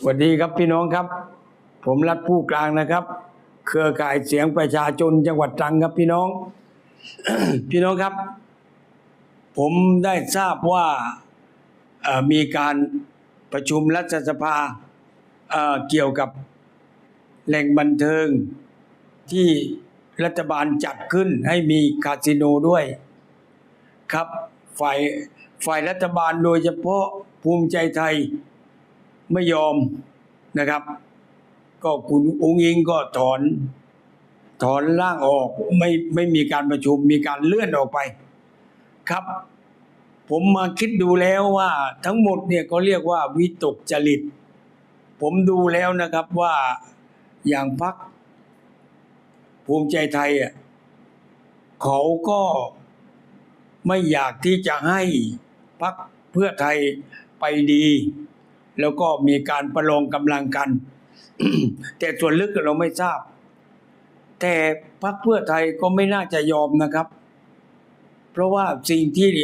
สวัสดีครับพี่น้องครับ ผมรัฐผู้กลางนะครับ เครือข่ายเสียงประชาชนจังหวัดตรังครับพี่น้อง พี่น้องครับ ผมได้ทราบว่ามีการประชุมรัฐสภาเเกี่ยวกับแหล่งบันเทิงที่รัฐบาลจัดขึ้นให้มีคาสิโนด้วยครับฝ่ายฝ่ายรัฐบาลโดยเฉพาะภูมิใจไทย ไม่ยอมนะครับ ก็คุณองค์อิงก็ถอน ถอนร่างออกไม่ไม่มีการประชุมมีการเลื่อนออกไป ครับ ผมมาคิดดูแล้วว่า ทั้งหมดเนี่ยก็เรียกว่าวิตกจริต ผมดูแล้วนะครับว่าอย่างพักภูมิใจไทยอะเขาก็ไม่อยากที่จะให้พักเพื่อไทยไปดี แล้วก็มีการประลองกำลังกัน แต่ส่วนลึกเราไม่ทราบ แต่พักเพื่อไทยก็ไม่น่าจะยอมนะครับ เพราะว่าสิ่งที่เ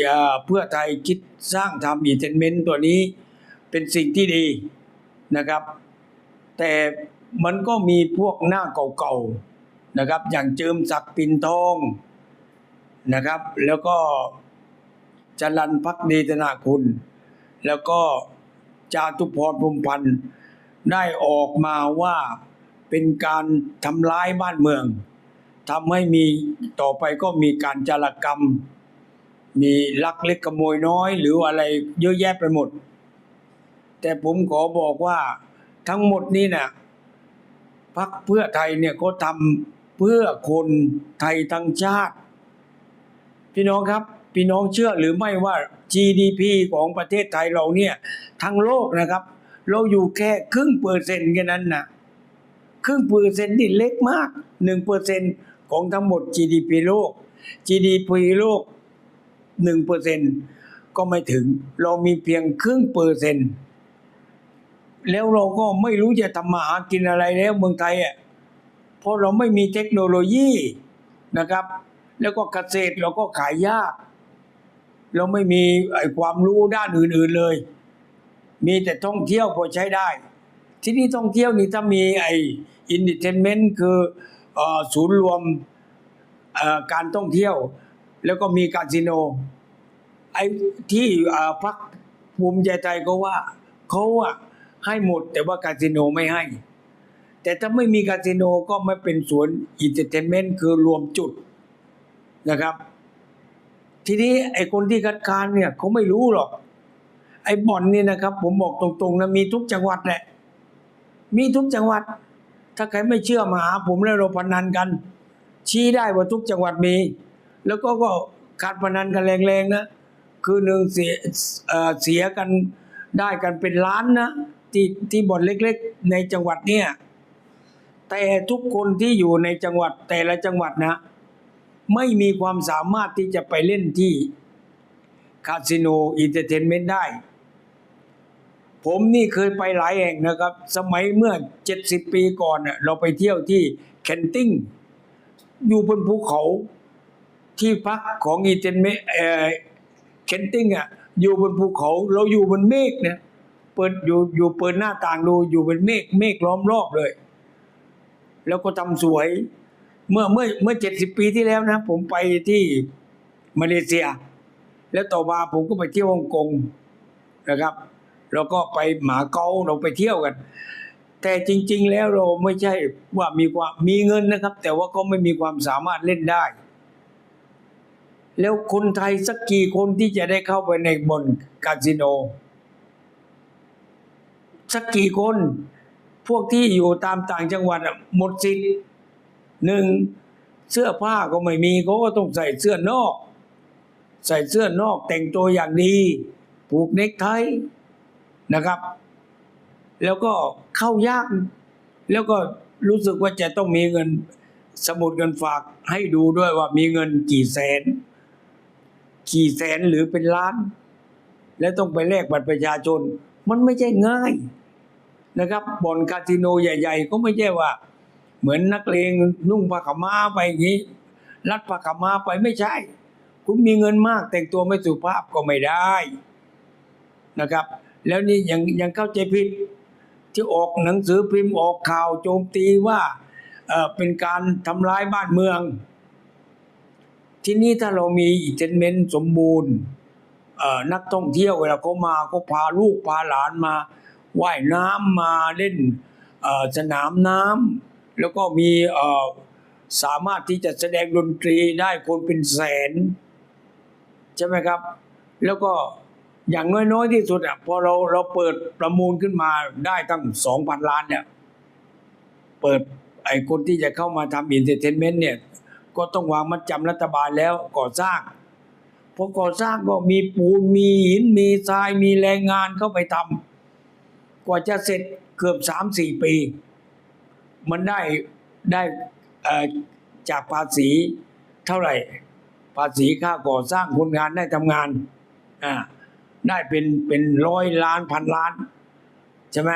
เพื่อไทยคิดสร้างทำอินเทนเมนต์ตัวนี้เป็นสิ่งที่ดีนะครับ แต่มันก็มีพวกหน้าเก่าๆนะครับ อย่างเจิมศักดิ์ปินทองนะครับ แล้วก็จรันพักดีธนาคุณ แล้วก็ จาตุพรพรมพันธ์ได้ออกมาว่าเป็นการทำร้ายบ้านเมืองทำให้มีต่อไปก็มีการจารกรรม มีลักเล็กขโมยน้อย หรืออะไรเยอะแยะไปหมด แต่ผมขอบอกว่าทั้งหมดนี้นะพักเพื่อไทยเนี่ยก็ทำเพื่อคนไทยทั้งชาติ พี่น้องครับ พี่น้องเชื่อหรือไม่ว่า GDP ของประเทศไทยเราเนี่ยทั้งโลกนะครับ เราอยู่แค่ครึ่งเปอร์เซ็นต์แค่นั้นนะครึ่งเปอร์เซ็นต์นี่เล็กมากหนึ่งเปอร์เซ็นต์ของทั้งหมด GDP โลก GDP โลกหนึ่งเปอร์เซ็นต์ก็ไม่ถึง เรามีเพียงครึ่งเปอร์เซ็นต์แล้วเราก็ไม่รู้จะทำมาหากินอะไรแล้วเมืองไทยอะเพราะเราไม่มีเทคโนโลยีนะครับ แล้วก็เกษตรเราก็ขายยาก เราไม่มีไอ้ความรู้ด้านอื่น ๆเลย มีแต่ท่องเที่ยวพอใช้ได้ ที่นี่ท่องเที่ยวนี่ถ้ามีไอ้อินดิเทนเมนต์คือศูนย์รวมการท่องเที่ยว แล้วก็มีคาสิโนไอ้ที่พักภูมิใจไทยก็ว่าเขาอะให้หมดแต่ว่าคาสิโนไม่ให้ แต่ถ้าไม่มีคาสิโนก็ไม่เป็นสวนอินเตอร์เทนเมนต์คือรวมจุดนะครับ ทีนี้ไอ้คนที่คัดค้านเนี่ยเขาไม่รู้หรอก ไอ้บ่อนนี่นะครับ ผมบอกตรงๆนะมีทุกจังหวัดแหละมีทุกจังหวัด ถ้าใครไม่เชื่อมาหาผมแล้วเราพนันกัน ชี้ได้ว่าทุกจังหวัดมี แล้วก็ก็การพนันกันแรงๆนะคือหนึ่งเสียเอ่อเสียกันได้กันเป็นล้านนะที่ที่บ่อนเล็กๆ ในจังหวัดเนี่ยแต่ทุกคนที่อยู่ในจังหวัดแต่ละจังหวัดนะ ไม่มีความสามารถที่จะไปเล่นที่คาสิโนอินเตอร์เทนเมนต์ได้ ผมนี่เคยไปหลายแห่งนะครับ สมัยเมื่อ 70 ปีก่อนน่ะเราไปเที่ยวที่เคนติงอยู่บนภูเขาที่พักของอินเตอร์เมเอ่อเคนติงอะอยู่บนภูเขาเราอยู่บนเมฆเนี่ยเปิดอยู่อยู่เปิดหน้าต่างดูอยู่บนเมฆเมฆล้อมรอบเลย แล้วก็ทำสวย เมื่อเมื่อเมื่อเจ็ดสิบปีที่แล้วนะ ผมไปที่มาเลเซีย แล้วต่อมาผมก็ไปเที่ยวฮ่องกงนะครับแล้วก็ไปหมาเกาเราไปเที่ยวกัน แต่จริง ๆ แล้วเราไม่ใช่ว่ามีความมีเงินนะครับ แต่ว่าก็ไม่มีความสามารถเล่นได้ แล้วคนไทยสักกี่คนที่จะได้เข้าไปในบ่อนคาสิโน สักกี่คนพวกที่อยู่ตามต่างจังหวัดหมดสิทธิ์ หนึ่งเสื้อผ้าก็ไม่มีเขาก็ต้องใส่เสื้อนอก ใส่เสื้อนอกแต่งตัวอย่างดี ผูกเนคไทนะครับ แล้วก็เข้ายาก แล้วก็รู้สึกว่าจะต้องมีเงินสมุดเงินฝากให้ดูด้วยว่ามีเงินกี่แสน กี่แสนหรือเป็นล้าน แล้วต้องไปแลกบัตรประชาชน มันไม่ใช่ง่ายนะครับบ่อนคาสิโนใหญ่ ๆ ก็ไม่ใช่ว่า เหมือนนักเลงนุ่งผ้าขาวม้าไปอย่างนี้ รัดผ้าขาวม้าไปไม่ใช่ คุณมีเงินมากแต่งตัวไม่สุภาพก็ไม่ได้นะครับ แล้วนี่ยังยังเข้าใจผิด ที่ออกหนังสือพิมพ์ออกข่าวโจมตีว่าเออเป็นการทำร้ายบ้านเมือง ที่นี้ถ้าเรามีอินเทนเมนต์สมบูรณ์เออนักท่องเที่ยวเวลาเขามาก็พาลูกพาหลานมาว่ายน้ำมาเล่นเออสนามน้ำ แล้วก็มีสามารถที่จะแสดงดนตรีได้คนเป็นแสน ใช่ไหมครับ แล้วก็อย่างน้อยๆที่สุดอะพอเราเราเปิดประมูลขึ้นมาได้ตั้งสองพันล้านเนี่ยเปิดไอ้คนที่จะเข้ามาทำอินเตอร์เทนเมนต์เนี่ย ก็ต้องวางมัดจำรัฐบาลแล้วก่อสร้างพอก่อสร้างก็มีปูนมีหินมีทรายมีแรงงานเข้าไปทำกว่าจะเสร็จเกือบสามสี่ปี มันได้ได้จากภาษีเท่าไหร่ ภาษีค่าก่อสร้างคนงานได้ทำงานอ่าได้เป็นเป็นร้อยล้านพันล้าน ใช่ไหม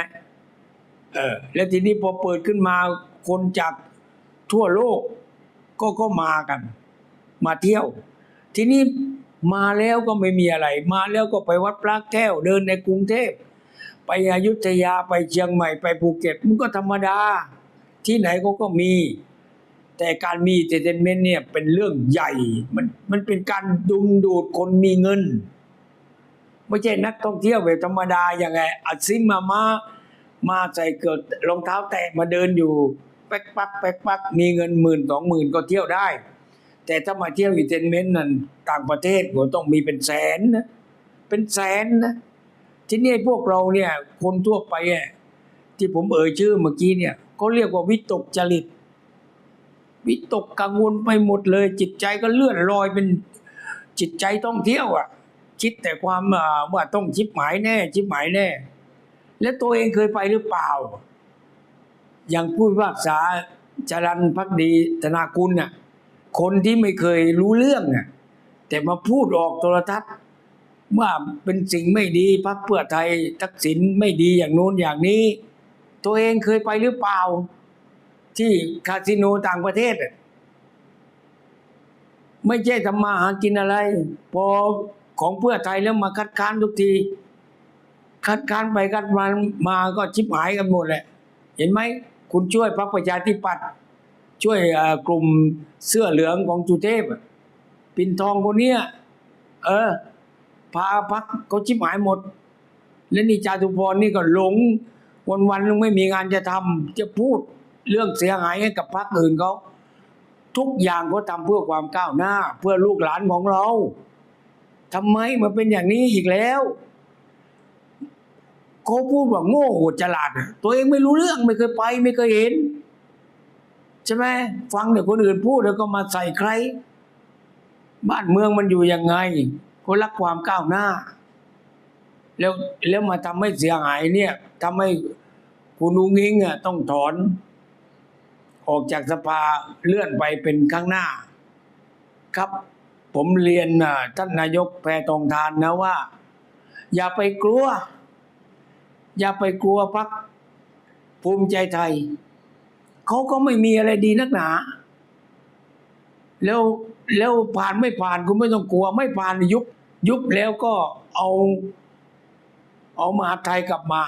เออแล้วทีนี้พอเปิดขึ้นมาคนจากทั่วโลกก็ก็มากัน มาเที่ยว ทีนี้มาแล้วก็ไม่มีอะไร มาแล้วก็ไปวัดพระแก้วเดินในกรุงเทพ ไปอยุธยาไปเชียงใหม่ไปภูเก็ตมันก็ธรรมดา ที่ไหนเขาก็มี แต่การมีเทนเมนต์เนี่ยเป็นเรื่องใหญ่ มันมันเป็นการดึงดูดคนมีเงิน ไม่ใช่นักท่องเที่ยวแบบธรรมดาอย่างไงอัดซิมมามามาใส่เกิดรองเท้าแตะมาเดินอยู่ แป๊กปักแป๊กปักมีเงินหมื่นสองหมื่นก็เที่ยวได้ แต่ถ้ามาเที่ยวอินเทนเมนต์นั่นต่างประเทศก็ต้องมีเป็นแสนนะเป็นแสนนะทีนี้พวกเราเนี่ยคนทั่วไปอะ ที่ผมเอ่ยชื่อเมื่อกี้เนี่ยเขาเรียกว่าวิตกจริต วิตกกังวลไปหมดเลย จิตใจก็เลื่อนลอยเป็นจิตใจท่องเที่ยวอะ คิดแต่ความว่าต้องชิบหมายแน่ชิบหมายแน่ แล้วตัวเองเคยไปหรือเปล่า อย่างผู้พิพากษาจรันพักดีธนากุลน่ะคนที่ไม่เคยรู้เรื่องน่ะแต่มาพูดออกโทรทัศน์ว่าเป็นสิ่งไม่ดีพรรคเพื่อไทยทักษิณไม่ดีอย่างโน้นอย่างนี้ ตัวเองเคยไปหรือเปล่า ที่คาสิโนต่างประเทศ ไม่ใช่ทำมาหากินอะไร พอของเพื่อไทยแล้วมาคัดค้านทุกที คัดค้านไปคัดมามาก็ชิบหายกันหมดแหละ เห็นไหมคุณช่วยพรรคประชาธิปัตย์ช่วยกลุ่มเสื้อเหลืองของจุเทพปินทองคนเนี้ยเออพาพักเขาชิบหายหมด และนี่จาตุพรนี่ก็หลง วันวันไม่มีงานจะทำจะพูดเรื่องเสียหายให้กับพรรคอื่นเขาทุกอย่างเขาทำเพื่อความก้าวหน้า เพื่อลูกหลานของเราทำไมมันเป็นอย่างนี้อีกแล้วเขาพูดว่าโง่โหดฉลาดตัวเองไม่รู้เรื่องไม่เคยไป ไม่เคยเห็นใช่ไหมฟังแต่คนอื่นพูดแล้วก็มาใส่ใคร บ้านเมืองมันอยู่ยังไงก็รักความก้าวหน้า แล้วแล้วมาทำให้เสียหายเนี่ยทำให้คุณอุ้งอิงอะต้องถอน ออกจากสภาเลื่อนไปเป็นข้างหน้า ครับ ผมเรียนอะท่านนายกแพทองทานนะว่า อย่าไปกลัว อย่าไปกลัวพักภูมิใจไทยเขาก็ไม่มีอะไรดีนักหนา แล้วแล้วผ่านไม่ผ่านคุณไม่ต้องกลัว ไม่ผ่านยุบยุบแล้วก็เอา เอามหาดไทยกลับมา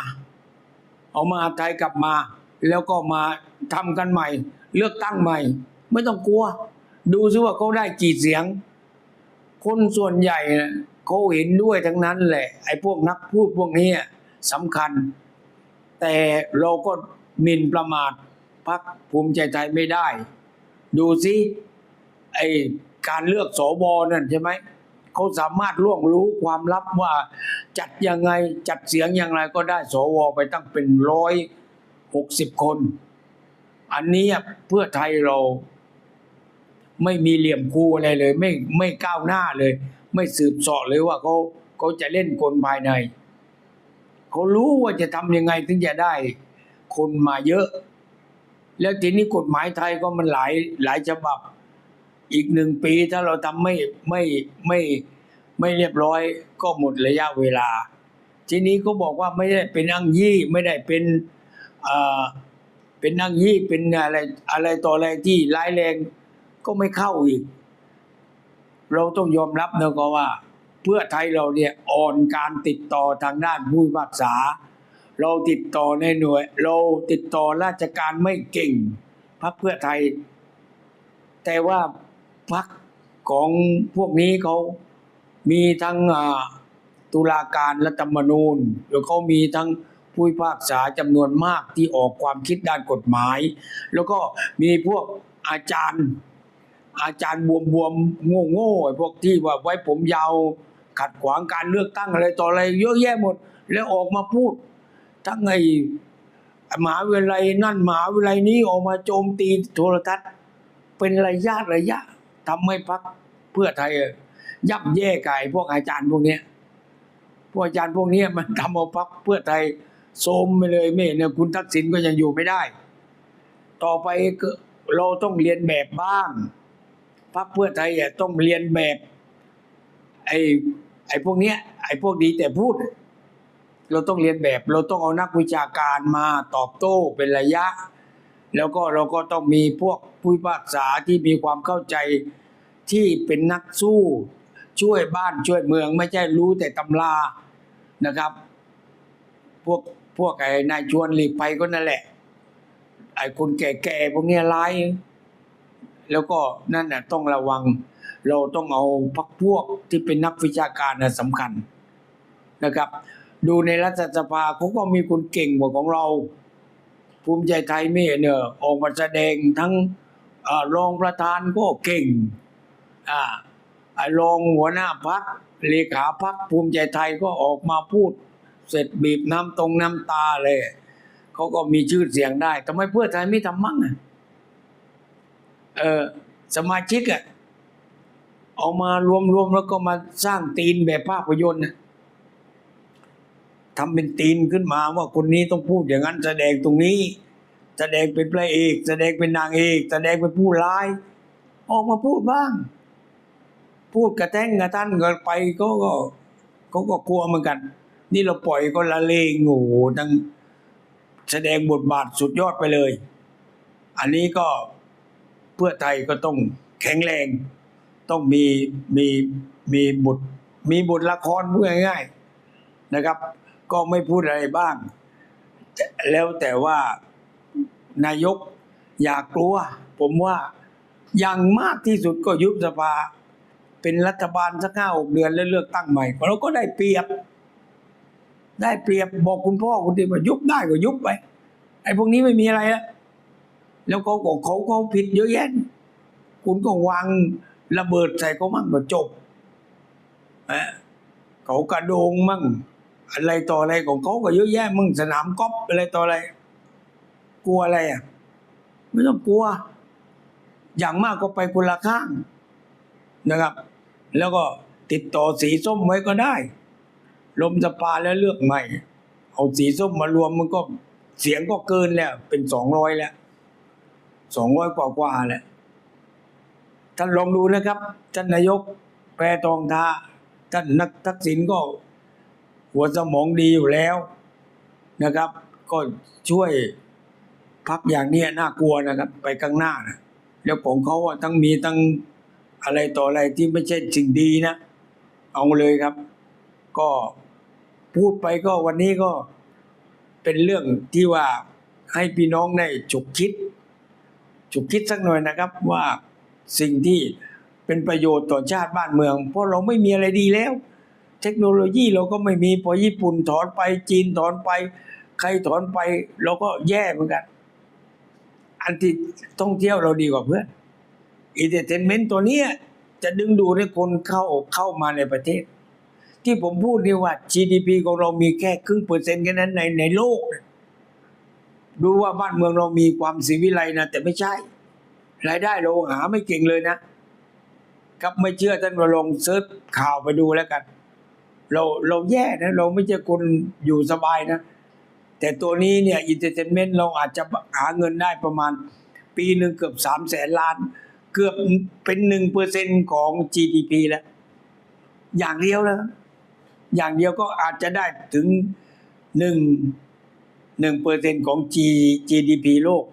เอามหาดไทยกลับมา แล้วก็มาทำกันใหม่ เลือกตั้งใหม่ ไม่ต้องกลัว ดูซิว่าเขาได้กี่เสียง คนส่วนใหญ่เขาเห็นด้วยทั้งนั้นแหละ ไอ้พวกนักพูดพวกนี้สำคัญ แต่เราก็หมิ่นประมาทพรรคภูมิใจไทยไม่ได้ ดูซิไอการเลือกสวนั่นใช่ไหม เขาสามารถล่วงรู้ความลับว่าจัดยังไงจัดเสียงอย่างไรก็ได้สวไปตั้งเป็นร้อยหกสิบคน อันนี้เพื่อไทยเราไม่มีเหลี่ยมคูอะไรเลย ไม่ไม่ก้าวหน้าเลย ไม่สืบสาะเลยว่าเขาเขาจะเล่นกลภายใน เขารู้ว่าจะทำยังไงถึงจะได้ คนมาเยอะ แล้วทีนี้กฎหมายไทยก็มันหลายหลายฉบับ อีกหนึ่งปีถ้าเราทำไม่ไม่ไม่ไม่เรียบร้อยก็หมดระยะเวลา ทีนี้ก็บอกว่าไม่ได้เป็นอังยี่ไม่ได้เป็นเอ่อเป็นอังยี่เป็นอะไรอะไรต่ออะไรที่ร้ายแรงก็ไม่เข้าอีก เราต้องยอมรับนะก็ว่า เพื่อไทยเราเนี่ยอ่อนการติดต่อทางด้านผู้พิพากษา เราติดต่อในหน่วย เราติดต่อราชการไม่เก่งพรรคเพื่อไทย แต่ว่า พรรคของพวกนี้เขามีทั้งตุลาการรัฐธรรมนูญแล้วเขามีทั้งผู้พิพากษาจำนวนมากที่ออกความคิดด้านกฎหมาย แล้วก็มีพวกอาจารย์ อาจารย์บวมบวมโง่โง่ๆพวกที่ว่าไว้ผมยาวขัดขวางการเลือกตั้งอะไรต่ออะไรเยอะแยะหมด แล้วออกมาพูด ทั้งไอ้มหาวิทยาลัยนั่นมหาวิทยาลัยนี้ออกมาโจมตีโทรทัศน์ เป็นระยะระยะ ทำให้พักเพื่อไทยยับแย่ไก่พวกอาจารย์พวกเนี้ยพวกอาจารย์พวกเนี้ยมันทำเอาพักเพื่อไทยโทรมไปเลยไม่เนี่ยคุณทักษิณก็ยังอยู่ไม่ได้ ต่อไปก็เราต้องเรียนแบบบ้างพรรคเพื่อไทยอะต้องเรียนแบบ ไอ้ไอ้พวกเนี้ย ไอ้พวกดีแต่พูด เราต้องเรียนแบบ เราต้องเอานักวิชาการมาตอบโต้เป็นระยะ แล้วก็เราก็ต้องมีพวกผู้พิพากษาที่มีความเข้าใจที่เป็นนักสู้ ช่วยบ้านช่วยเมือง ไม่ใช่รู้แต่ตำรานะครับ พวกพวกไอ้นายชวนหลีกภัยก็นั่นแหละ ไอ้คนแก่ๆพวกนี้ร้าย แล้วก็นั่นน่ะต้องระวัง เราต้องเอาพักพวกที่เป็นนักวิชาการนะสำคัญนะครับ ดูในรัฐสภาเขาก็มีคนเก่งกว่าของเรา ภูมิใจไทยไม่เนี่ยออกมาแสดงทั้งรองประธานก็เก่งอ่าไอ้รองหัวหน้าพักเลขาพักภูมิใจไทยก็ออกมาพูด เสร็จบีบน้ำตรงน้ำตาเลยเขาก็มีชื่อเสียงได้ทำไมเพื่อไทยไม่ทำมั่งอะเออสมาชิกอะเอามารวมๆแล้วก็มาสร้างตีนแบบภาพยนตร์นะ ทำเป็นตีนขึ้นมาว่าคนนี้ต้องพูดอย่างนั้น แสดงตรงนี้ แสดงเป็นพระเอก แสดงเป็นนางเอก แสดงเป็นผู้ร้าย ออกมาพูดบ้าง พูดกระแทงกระทันกันไปก็ก็เขาก็กลัวเหมือนกัน นี่เราปล่อยก็ละเลงโอ้โหทั้งแสดงบทบาทสุดยอดไปเลย อันนี้ก็เพื่อไทยก็ต้องแข็งแรง ต้องมีมีมีบทมีบทละครพูดง่ายๆนะครับ ก็ไม่พูดอะไรบ้าง แล้วแต่ว่านายกอยากกลัว ผมว่าอย่างมากที่สุดก็ยุบสภา เป็นรัฐบาลสักห้าหกเดือนแล้วเลือกตั้งใหม่เราก็ได้เปรียบ ได้เปรียบบอกคุณพ่อคุณที่ว่ายุบได้ก็ยุบไปไอ้พวกนี้ไม่มีอะไรแล้วแล้วเขาบอกเขาเขาผิดเยอะแยะ คุณก็วางระเบิดใส่เขามั่งก็จบเขากระโดงมั่ง อะไรต่ออะไรของเขาก็เยอะแยะมั่งสนามกอล์ฟอะไรต่ออะไร กลัวอะไรอะ ไม่ต้องกลัว อย่างมากก็ไปคนละข้างนะครับ แล้วก็ติดต่อสีส้มไว้ก็ได้ ลมสภาแล้วเลือกใหม่ เอาสีส้มมารวมมันก็เสียงก็เกินแล้วเป็นสองร้อยแล้วสองร้อยกว่ากว่าแหละท่านลองดูนะครับ ท่านนายกแพทองทาท่านนักทักษิณก็ หัวสมองดีอยู่แล้วนะครับ ก็ช่วยพักอย่างนี้น่ากลัวนะครับ ไปข้างหน้านะแล้วของเขาทั้งมีทั้งอะไรต่ออะไรที่ไม่ใช่สิ่งดีนะ เอาเลยครับ ก็พูดไปก็วันนี้ก็เป็นเรื่องที่ว่าให้พี่น้องได้ฉุกคิดฉุกคิดสักหน่อยนะครับว่าสิ่งที่เป็นประโยชน์ต่อชาติบ้านเมือง เพราะเราไม่มีอะไรดีแล้ว เทคโนโลยีเราก็ไม่มีพอญี่ปุ่นถอนไปจีนถอนไป ใครถอนไปเราก็แย่เหมือนกัน อันที่ท่องเที่ยวเราดีกว่าเพื่อนอินเตอร์เทนเมนต์ตัวนี้จะดึงดูดให้คนเข้าเข้ามาในประเทศ ที่ผมพูดนี่ว่า GDP ของเรามีแค่ครึ่งเปอร์เซ็นต์แค่นั้นในในโลก ดูว่าบ้านเมืองเรามีความสีวิไลนะ แต่ไม่ใช่ รายได้เราหาไม่เก่งเลยนะ ครับไม่เชื่อท่านมาลองเซิร์ชข่าวไปดูแล้วกัน เราเราแย่นะเราไม่ใช่คนอยู่สบายนะ แต่ตัวนี้เนี่ยอินเตอร์เทนเมนต์เราอาจจะหาเงินได้ประมาณ ปีหนึ่งเกือบสามแสนล้าน เกือบเป็นหนึ่งเปอร์เซ็นของ GDP แล้ว อย่างเดียวแล้วอย่างเดียวก็อาจจะได้ถึงหนึ่งหนึ่งเปอร์เซ็นของ G GDP โลก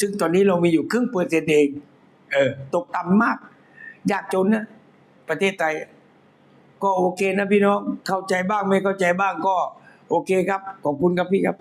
ซึ่งตอนนี้เรามีอยู่ครึ่งเปอร์เซ็นต์เอง เออ ตกต่ำมาก ยากจนนะ ประเทศไทย ก็โอเคนะพี่น้องเข้าใจบ้างไม่เข้าใจบ้างก็โอเคครับ ขอบคุณครับพี่ครับ